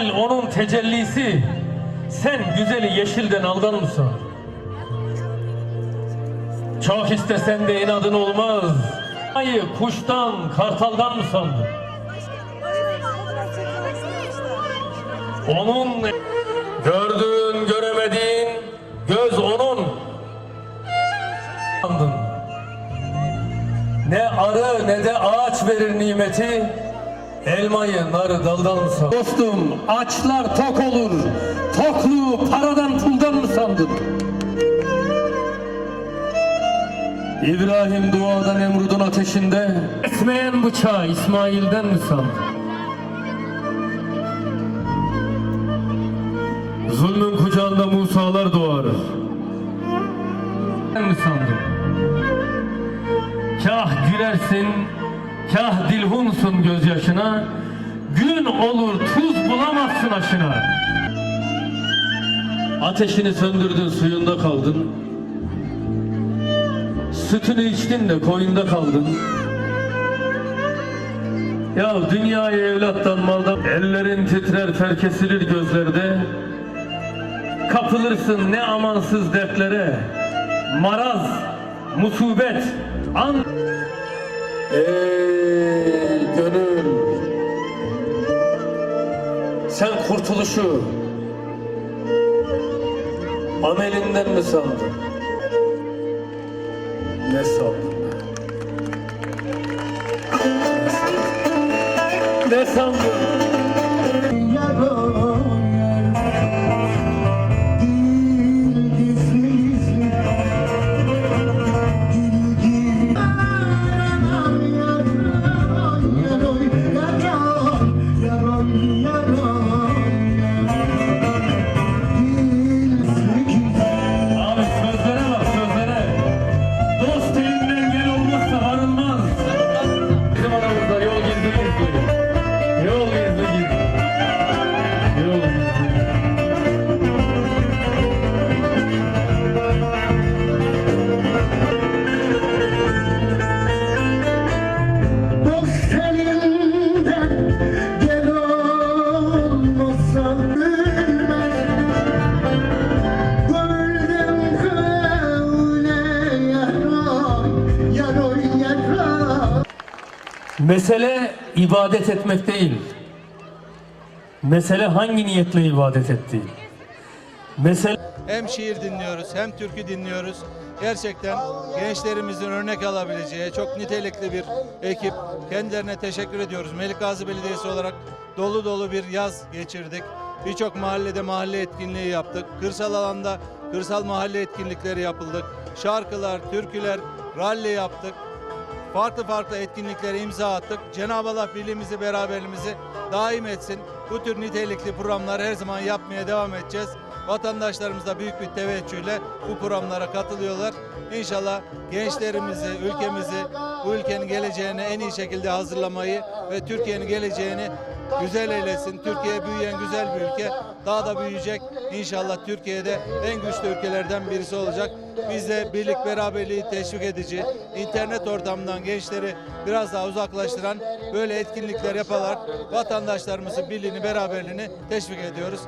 Onun tecellisi sen güzeli yeşilden aldan mısın? Çok istesen de inadın olmaz. Ayı kuştan, kartaldan mı sandın? Onun gördüğün, göremediğin göz onun. Sandın. Ne arı ne de ağaç verir nimeti. Elmayı, narı daldan mı sandın? Dostum açlar tok olur. Tokluğu paradan puldan mı sandın? İbrahim duada Nemrud'un ateşinde Esmeyen bıçağı İsmail'den mi sandın? Zulmün kucağında Musa'lar doğar. Ben mi sandın? Kah gülersin, kah dilhunsun gözyaşına, gün olur tuz bulamazsın aşına. Ateşini söndürdün suyunda kaldın, sütünü içtin de koyunda kaldın. Ya dünyayı evlattan maldan ellerin titrer ter kesilir gözlerde. Kapılırsın ne amansız dertlere. Maraz, musibet, an Ey gönül Sen kurtuluşu Amelinden mi sandın? Ne sandın? Ne sandın? Mesele ibadet etmek değil. Mesele hangi niyetle ibadet ettiği. Mesele Hem şiir dinliyoruz hem türkü dinliyoruz. Gerçekten gençlerimizin örnek alabileceği çok nitelikli bir ekip. Kendilerine teşekkür ediyoruz. Melik Belediyesi olarak dolu dolu bir yaz geçirdik. Birçok mahallede mahalle etkinliği yaptık. Kırsal alanda kırsal mahalle etkinlikleri yapıldık. Şarkılar, türküler, ralli yaptık. Farklı farklı etkinliklere imza attık. Cenab-ı Allah birliğimizi, beraberliğimizi daim etsin. Bu tür nitelikli programları her zaman yapmaya devam edeceğiz. Vatandaşlarımız da büyük bir teveccühle bu programlara katılıyorlar. İnşallah gençlerimizi, ülkemizi, bu ülkenin geleceğine en iyi şekilde hazırlamayı ve Türkiye'nin geleceğini güzel eylesin. Türkiye büyüyen güzel bir ülke. Daha da büyüyecek. İnşallah Türkiye'de en güçlü ülkelerden birisi olacak. Biz de birlik beraberliği teşvik edici, internet ortamından gençleri biraz daha uzaklaştıran böyle etkinlikler yaparak vatandaşlarımızın birliğini beraberliğini teşvik ediyoruz.